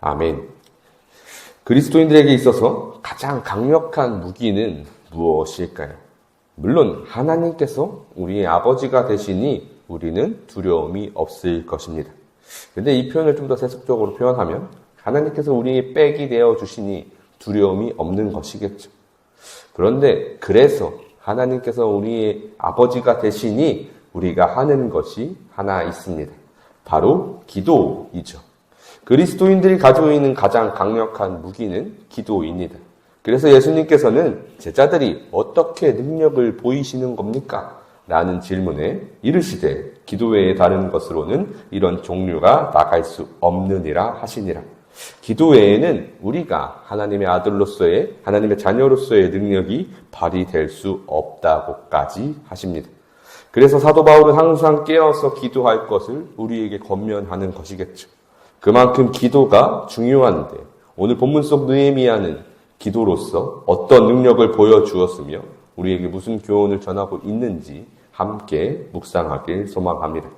아멘. 그리스도인들에게 있어서 가장 강력한 무기는 무엇일까요? 물론 하나님께서 우리의 아버지가 되시니 우리는 두려움이 없을 것입니다. 근데 이 표현을 좀 더 세속적으로 표현하면 하나님께서 우리의 백이 되어 주시니 두려움이 없는 것이겠죠. 그런데 그래서 하나님께서 우리의 아버지가 되시니 우리가 하는 것이 하나 있습니다. 바로 기도이죠. 그리스도인들이 가지고 있는 가장 강력한 무기는 기도입니다. 그래서 예수님께서는 제자들이 어떻게 능력을 보이시는 겁니까? 라는 질문에 이르시되 기도 외에 다른 것으로는 이런 종류가 나갈 수 없느니라 하시니라. 기도 외에는 우리가 하나님의 아들로서의 하나님의 자녀로서의 능력이 발휘될 수 없다고까지 하십니다. 그래서 사도 바울은 항상 깨어서 기도할 것을 우리에게 권면하는 것이겠죠. 그만큼 기도가 중요한데 오늘 본문 속 느헤미야는 기도로서 어떤 능력을 보여주었으며 우리에게 무슨 교훈을 전하고 있는지 함께 묵상하길 소망합니다.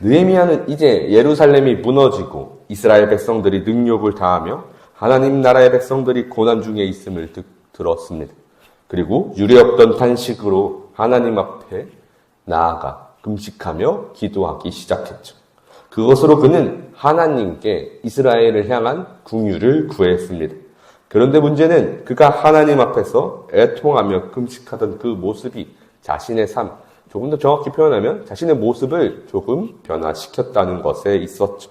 느헤미야는 이제 예루살렘이 무너지고 이스라엘 백성들이 능력을 다하며 하나님 나라의 백성들이 고난 중에 있음을 듣, 들었습니다. 그리고 유례없던 탄식으로 하나님 앞에 나아가 금식하며 기도하기 시작했죠. 그것으로 그는 하나님께 이스라엘을 향한 궁유를 구했습니다. 그런데 문제는 그가 하나님 앞에서 애통하며 금식하던 그 모습이 자신의 삶, 조금 더 정확히 표현하면 자신의 모습을 조금 변화시켰다는 것에 있었죠.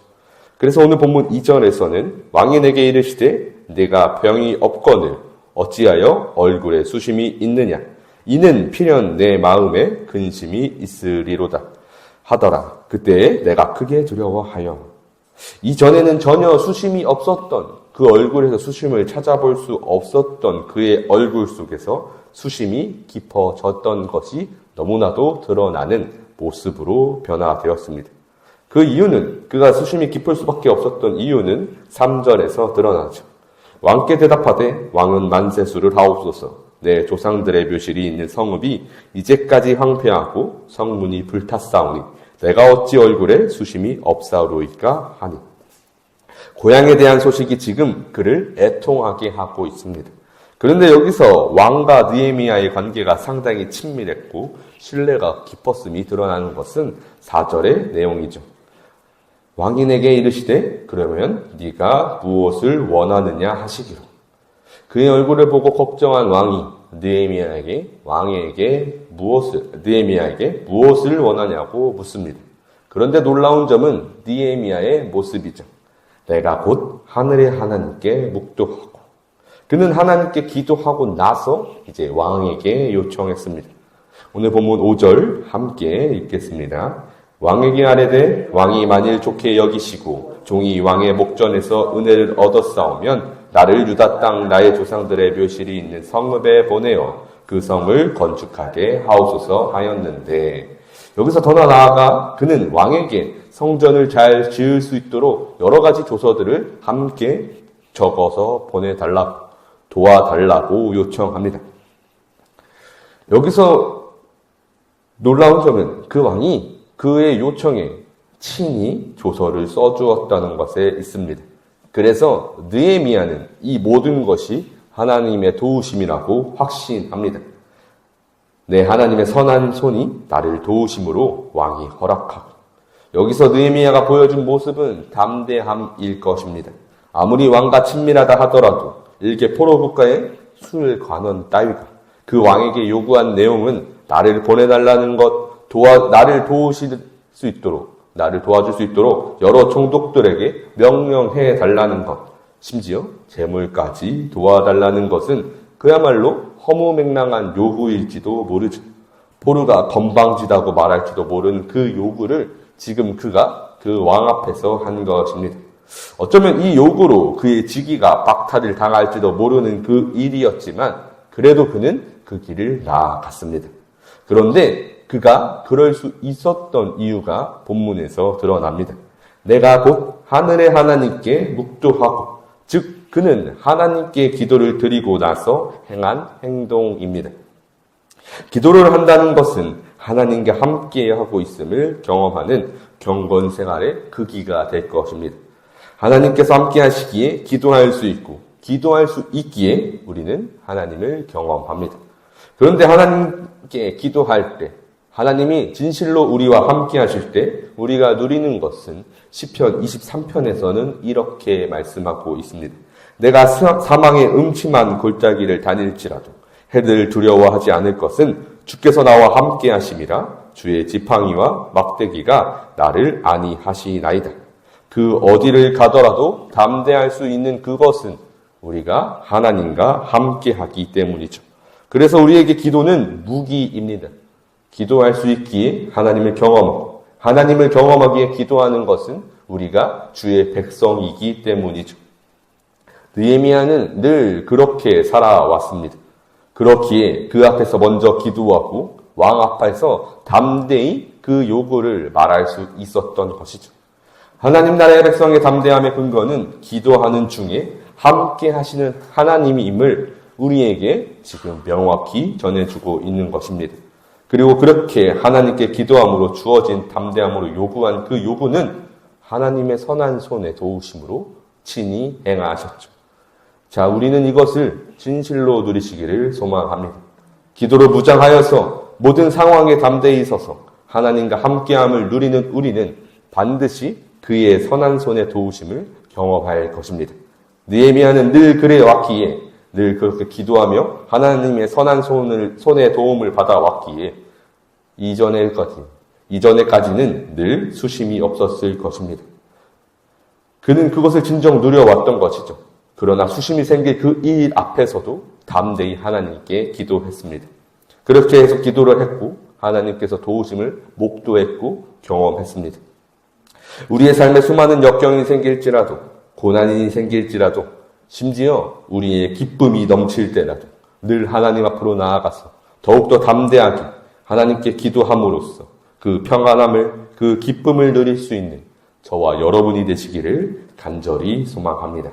그래서 오늘 본문 2절에서는 왕이 내게 이르시되 내가 병이 없거늘 어찌하여 얼굴에 수심이 있느냐 이는 필연 내 마음에 근심이 있으리로다 하더라 그때 내가 크게 두려워하여 이전에는 전혀 수심이 없었던 그 얼굴에서 수심을 찾아볼 수 없었던 그의 얼굴 속에서 수심이 깊어졌던 것이 너무나도 드러나는 모습으로 변화되었습니다. 그 이유는 그가 수심이 깊을 수밖에 없었던 이유는 3절에서 드러나죠. 왕께 대답하되 왕은 만세수를 하옵소서 내 조상들의 묘실이 있는 성읍이 이제까지 황폐하고 성문이 불탔사오니 내가 어찌 얼굴에 수심이 없사오리까 하니 고향에 대한 소식이 지금 그를 애통하게 하고 있습니다. 그런데 여기서 왕과 느에미아의 관계가 상당히 친밀했고 신뢰가 깊었음이 드러나는 것은 4절의 내용이죠. 왕인에게 이르시되 그러면 네가 무엇을 원하느냐 하시기로 그의 얼굴을 보고 걱정한 왕이 느에미아에게 왕에게 무엇을 느에미아에게 무엇을 원하냐고 묻습니다. 그런데 놀라운 점은 느에미아의 모습이죠. 내가 곧 하늘의 하나님께 묵도하고 그는 하나님께 기도하고 나서 이제 왕에게 요청했습니다. 오늘 본문 5절 함께 읽겠습니다. 왕에게 아뢰되 왕이 만일 좋게 여기시고 종이 왕의 목전에서 은혜를 얻었사오면 나를 유다 땅 나의 조상들의 묘실이 있는 성읍에 보내어 그 성을 건축하게 하옵소서 하였는데 여기서 더 나아가 그는 왕에게 성전을 잘 지을 수 있도록 여러 가지 조서들을 함께 적어서 보내달라고 도와달라고 요청합니다. 여기서 놀라운 점은 그 왕이 그의 요청에 친히 조서를 써주었다는 것에 있습니다. 그래서 느에미아는 이 모든 것이 하나님의 도우심이라고 확신합니다. 내 하나님의 선한 손이 나를 도우심으로 왕이 허락하고 여기서 느에미아가 보여준 모습은 담대함일 것입니다. 아무리 왕과 친밀하다 하더라도 일개 포로 국가의 술 관원 따위가 그 왕에게 요구한 내용은 나를 보내달라는 것, 도와, 나를 도우실 수 있도록, 나를 도와줄 수 있도록 여러 총독들에게 명령해 달라는 것, 심지어 재물까지 도와달라는 것은 그야말로 허무맹랑한 요구일지도 모르죠. 포르가 건방지다고 말할지도 모르는 그 요구를 지금 그가 그 왕 앞에서 한 것입니다. 어쩌면 이 요구로 그의 직위가 박탈을 당할지도 모르는 그 일이었지만 그래도 그는 그 길을 나아갔습니다. 그런데 그가 그럴 수 있었던 이유가 본문에서 드러납니다. 내가 곧 하늘의 하나님께 묵도하고 즉 그는 하나님께 기도를 드리고 나서 행한 행동입니다. 기도를 한다는 것은 하나님과 함께 하고 있음을 경험하는 경건 생활의 크기가 될 것입니다. 하나님께서 함께 하시기에 기도할 수 있고, 기도할 수 있기에 우리는 하나님을 경험합니다. 그런데 하나님께 기도할 때, 하나님이 진실로 우리와 함께 하실 때, 우리가 누리는 것은 10편 23편에서는 이렇게 말씀하고 있습니다. 내가 사- 사망의 음침한 골짜기를 다닐지라도 해를 두려워하지 않을 것은 주께서 나와 함께 하심이라 주의 지팡이와 막대기가 나를 안위하시나이다. 그 어디를 가더라도 담대할 수 있는 그것은 우리가 하나님과 함께 하기 때문이죠. 그래서 우리에게 기도는 무기입니다. 기도할 수 있기에 하나님을 경험하고 하나님을 경험하기에 기도하는 것은 우리가 주의 백성이기 때문이죠. 느헤미야는 늘 그렇게 살아왔습니다. 그렇기에 그 앞에서 먼저 기도하고 왕 앞에서 담대히 그 요구를 말할 수 있었던 것이죠. 하나님 나라의 백성의 담대함의 근거는 기도하는 중에 함께 하시는 하나님임을 우리에게 지금 명확히 전해주고 있는 것입니다. 그리고 그렇게 하나님께 기도함으로 주어진 담대함으로 요구한 그 요구는 하나님의 선한 손에 도우심으로 친히 행하셨죠. 자, 우리는 이것을 진실로 누리시기를 소망합니다. 기도로 무장하여서 모든 상황에 담대히 서서 하나님과 함께함을 누리는 우리는 반드시 그의 선한 손의 도우심을 경험할 것입니다. 느헤미야는 늘 그래 왔기에 늘 그렇게 기도하며 하나님의 선한 손을 손의 도움을 받아 왔기에 이전에까지 이전에까지는 늘 수심이 없었을 것입니다. 그는 그것을 진정 누려왔던 것이죠. 그러나 수심이 생길 그 일 앞에서도 담대히 하나님께 기도했습니다. 그렇게 해서 기도를 했고 하나님께서 도우심을 목도했고 경험했습니다. 우리의 삶에 수많은 역경이 생길지라도 고난이 생길지라도 심지어 우리의 기쁨이 넘칠 때라도 늘 하나님 앞으로 나아가서 더욱더 담대하게 하나님께 기도함으로써 그 평안함을 그 기쁨을 누릴 수 있는 저와 여러분이 되시기를 간절히 소망합니다.